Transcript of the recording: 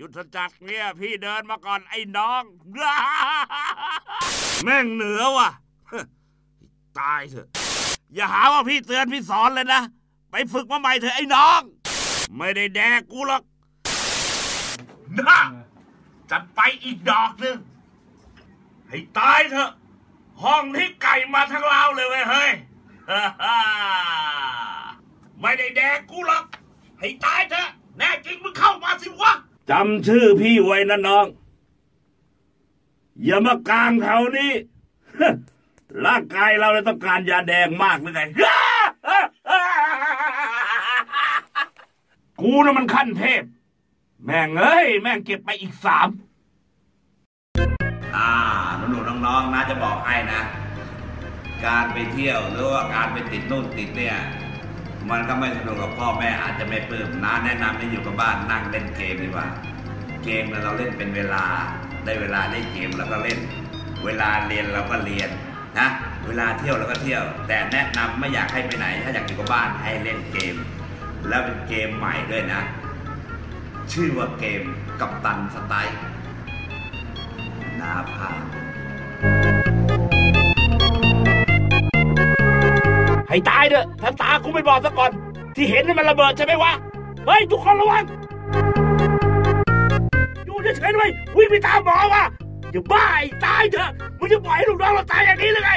ยุทธจักรเนี่ยพี่เดินมาก่อนไอ้น้อง แม่งเหนือว่ะ ตายเถอะ อย่าหาว่าพี่เตือนพี่สอนเลยนะ ไปฝึกมาใหม่เถอะไอ้น้อง ไม่ได้แดกกูหรอกนะจัดไปอีกดอกหนึ่งให้ตายเถอะ ห้องนี้ไก่มาทั้งเราเลยเว้ยเฮ้ย ไม่ได้แดกกูหรอก ให้ตายเถอะแน่จริงมึงเข้ามาสิวะจำชื่อพี่ไว้นะน้อง อย่ามากลางแถวนี้ร่างกายเราเลยต้องการยาแดงมากเลยไงกูน่ะมันขั้นเทพ แม่งเอ้ย แม่งเก็บไปอีกสามอ่าหนูๆน้องๆนะจะบอกให้นะ การไปเที่ยวหรือว่าการไปติดนู่นติดเนี่ย มันก็ไม่สนุกกับพ่อแม่อาจจะไม่ปลื้มนะแนะนำให้อยู่กับบ้านนั่งเล่นเกมดีกว่า เกมเราเล่นเป็นเวลา ได้เวลาเล่นเกมเราก็เล่น เวลาเรียนเราก็เรียนนะเวลาเที่ยวเราก็เที่ยว แต่แนะนำไม่อยากให้ไปไหน ถ้าอยากอยู่กับบ้านให้เล่นเกม แล้วเป็นเกมใหม่ด้วยนะ ชื่อว่าเกมกับตันสไตล์นาภา ให้ตายเถอะถ้าตากูไม่บอกซะก่อน ที่เห็นนี่มันระเบิดใช่ไหมวะ เฮ้ย ทุกคนระวัง อยู่เฉยๆไวยวิ่งไปตามหมอวะอย่าบ้าไอ้ตายเถอะมึงจะปล่อยให้ลูกน้องเราตายอย่างนี้หรือไง